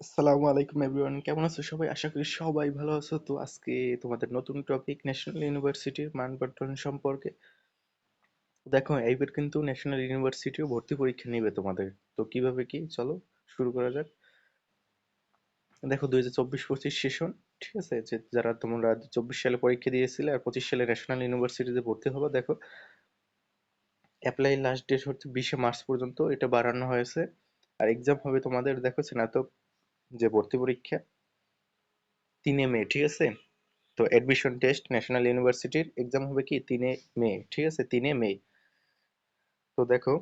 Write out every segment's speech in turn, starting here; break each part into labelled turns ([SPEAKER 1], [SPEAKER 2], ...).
[SPEAKER 1] আসসালামু আলাইকুম এভরিওয়ান, কেমন আছো সবাই? আশা করি সবাই ভালো আছো। তো আজকে তোমাদের নতুন টপিক ন্যাশনাল ইউনিভার্সিটির মানবন্টন সম্পর্কে। দেখো, এইবার কিন্তু ন্যাশনাল ইউনিভার্সিটিও ভর্তি পরীক্ষা নেবে তোমাদের। তো কীভাবে কি? চলো, শুরু করা যাক। দেখো, দুই হাজার চব্বিশ পঁচিশ সেশন ঠিক আছে? যে যারা তোমরা চব্বিশ সালে পরীক্ষা দিয়েছিলে আর পঁচিশ সালে ন্যাশনাল ইউনিভার্সিটিতে ভর্তি হবে, দেখো। অ্যাপ্লাই লাস্ট ডেট হচ্ছে বিশে মার্চ পর্যন্ত, এটা বাড়ানো হয়েছে। আর এক্সাম হবে তোমাদের, দেখো, স্নাতক যে ভর্তি পরীক্ষা, তিনে মে, ঠিক আছে? তো অ্যাডমিশন টেস্ট ন্যাশনাল ইউনিভার্সিটির এক্সাম হবে কি? তিনে মে, ঠিক আছে? তিনে মে। তো দেখো,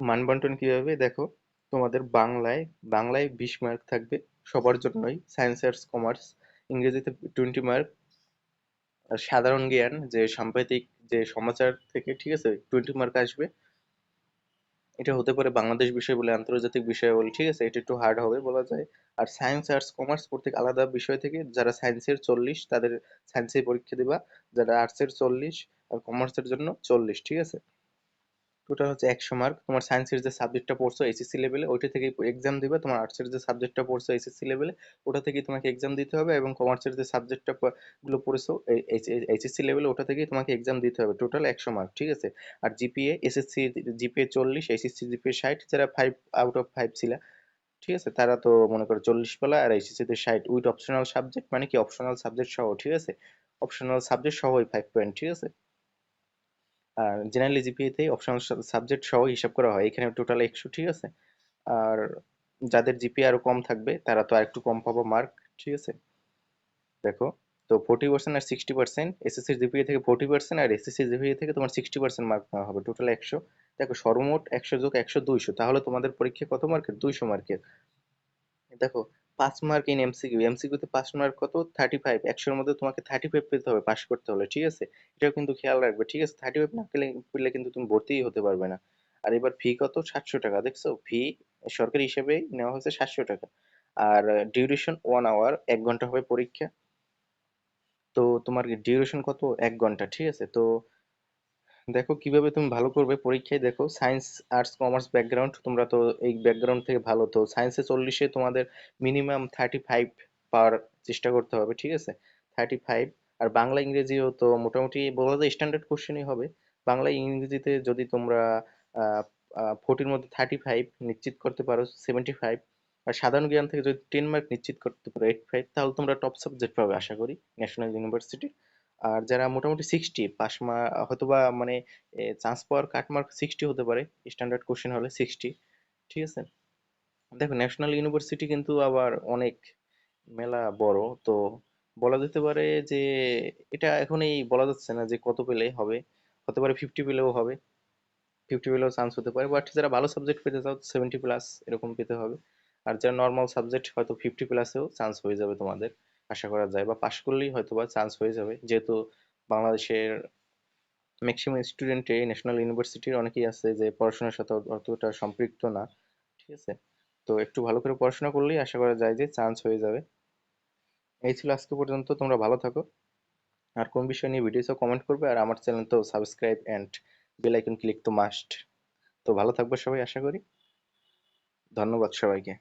[SPEAKER 1] মানবন্টন কীভাবে? দেখো, তোমাদের বাংলায় বাংলায় বিশ মার্ক থাকবে সবার জন্যই সায়েন্স আর্টস কমার্স ইংরেজিতে টোয়েন্টি মার্ক সাধারণ জ্ঞান, যে সাম্প্রতিক যে সমাচার থেকে, ঠিক আছে? টোয়েন্টি মার্ক আসবে। এটা হতে পারে বাংলাদেশ বিষয় বলে, আন্তর্জাতিক বিষয় বলে, ঠিক আছে? এটা একটু হার্ড হবে বলা যায়। আর সায়েন্স আর্টস কমার্স প্রত্যেক আলাদা বিষয় থেকে যারা সায়েন্সের চল্লিশ, তাদের সায়েন্সের পরীক্ষা দিবা। যারা আর্টসের চল্লিশ আর কমার্সের জন্য চল্লিশ, ঠিক আছে? টোটাল হচ্ছে একশো মার্ক তোমার সায়েন্সের যে সাবজেক্টটা পড়ছো এইচএসসি লেভেলে ওইটা থেকে এক্সাম দিবে, তোমার আর্টসের যে সাবজেক্টটা পড়ছো এইচএসসি লেভেলে ওটা থেকেই তোমাকে এক্সাম দিতে হবে এবং কমার্সের যে সাবজেক্টটা গুলো পড়েছো এইচএসসি লেভেলে ওটা থেকেই তোমাকে এক্সাম দিতে হবে। টোটাল একশো মার্ক ঠিক আছে? আর জিপিএ এসএসসি জিপিএ চল্লিশ এইচএসসি জিপিএ ষাট, যারা ফাইভ আউট অফ ফাইভ ছিল, ঠিক আছে? তারা তো মনে করো চল্লিশ পেলা আর এইচএসসি তে ষাট। উইথ অপশনাল সাবজেক্ট মানে কি? অপশনাল সাবজেক্ট সহ, ঠিক আছে? অপশনাল সাবজেক্ট সহ ওই ফাইভ পয়েন্ট ঠিক আছে? জেনারেল জিপিএতে অপশনাল সাবজেক্ট সহ হিসাব করা হয়। এখানে টোটাল একশো ঠিক আছে? আর যাদের জিপি আরও কম থাকবে, তারা তো আর একটু কম পাবো মার্ক ঠিক আছে? দেখো, তো ফোর্টি পার্সেন্ট আর সিক্সটি পার্সেন্ট এসএসসি জিপিএ থেকে ফোর্টি পার্সেন্ট আর এসএসসি জিপিএ থেকে তোমার সিক্সটি পার্সেন্ট মার্ক নেওয়া হবে টোটাল একশো। দেখো, সর্বমোট একশো যোগ একশো দুইশো, তাহলে তোমাদের পরীক্ষা কত মার্কের দুইশো মার্কের দেখো পাঁচ মার্ক ইন এমসিকিউ এমসিকিউতে পাঁচ মার্ক কত? থার্টি ফাইভ একশোর মধ্যে তোমাকে থার্টি ফাইভ পেতে হবে পাস করতে হলে, ঠিক আছে? এটাও কিন্তু খেয়াল রাখবে, ঠিক আছে? থার্টি ফাইভ না পেলে পেলে কিন্তু তুমি ভর্তিই হতে পারবে না। আর এবার ফি কত? সাতশো টাকা, দেখছ? ফি সরকারি হিসেবে নেওয়া হয়েছে সাতশো টাকা। আর ডিউরেশন ওয়ান আওয়ার এক ঘণ্টা হবে পরীক্ষা। তো তোমার ডিউরেশন কত? এক ঘণ্টা, ঠিক আছে? তো দেখো কীভাবে তুমি ভালো করবে পরীক্ষায়। দেখো সায়েন্স আর্টস কমার্স ব্যাকগ্রাউন্ড তোমরা তো এই ব্যাকগ্রাউন্ড থেকে ভালো। তো সায়েন্সে চল্লিশে তোমাদের মিনিমাম থার্টি ফাইভ পাওয়ার চেষ্টা করতে হবে, ঠিক আছে? থার্টি ফাইভ আর বাংলা, ইংরেজিও তো মোটামুটি বলা যায় স্ট্যান্ডার্ড কোশ্চেনই হবে। বাংলা, ইংরেজিতে যদি তোমরা ফোর্টির মধ্যে থার্টি ফাইভ নিশ্চিত করতে পারো সেভেন্টি ফাইভ আর সাধারণ জ্ঞান থেকে যদি টেন মার্ক নিশ্চিত করতে পারো এইট ফাইভ তাহলে তোমরা টপ সাবজেক্ট পাবে আশা করি ন্যাশনাল ইউনিভার্সিটি আর যারা মোটামুটি সিক্সটি পাস মার্ক হয়তোবা মানে চান্স পাওয়ার কাট মার্ক সিক্সটি হতে পারে স্ট্যান্ডার্ড কোশ্চেন হলে সিক্সটি ঠিক আছে? দেখো ন্যাশনাল ইউনিভার্সিটি কিন্তু আবার অনেক মেলা বড়, তো বলা যেতে পারে যে, এটা এখনই বলা যাচ্ছে না যে কত পেলে হবে, হতে পারে ফিফটি পেলেও হবে ফিফটি পেলেও চান্স হতে পারে বাট যারা ভালো সাবজেক্ট পেতে চাও সেভেন্টি প্লাস এরকম পেতে হবে, আর যারা নর্মাল সাবজেক্ট হয়তো ফিফটি প্লাসেও চান্স হয়ে যাবে তোমাদের। আশা করা যায় বা পাশ করলেই হয়তো বা চান্স হয়ে যাবে। যেহেতু বাংলাদেশের ম্যাক্সিমাম স্টুডেন্টে ন্যাশনাল ইউনিভার্সিটির অনেকেই আছে যে পড়াশোনার সাথে অতটা সম্পৃক্ত না, ঠিক আছে? তো একটু ভালো করে পড়াশোনা করলেই আশা করা যায় যে চান্স হয়ে যাবে। এই ছিল আজকে পর্যন্ত, তোমরা ভালো থাকো। আর কোন বিষয় নিয়ে ভিডিও কমেন্ট করবে, আর আমার চ্যানেল তো subscribe and bell icon click তো মাস্ট তো ভালো থাকবে সবাই, আশা করি। ধন্যবাদ সবাইকে।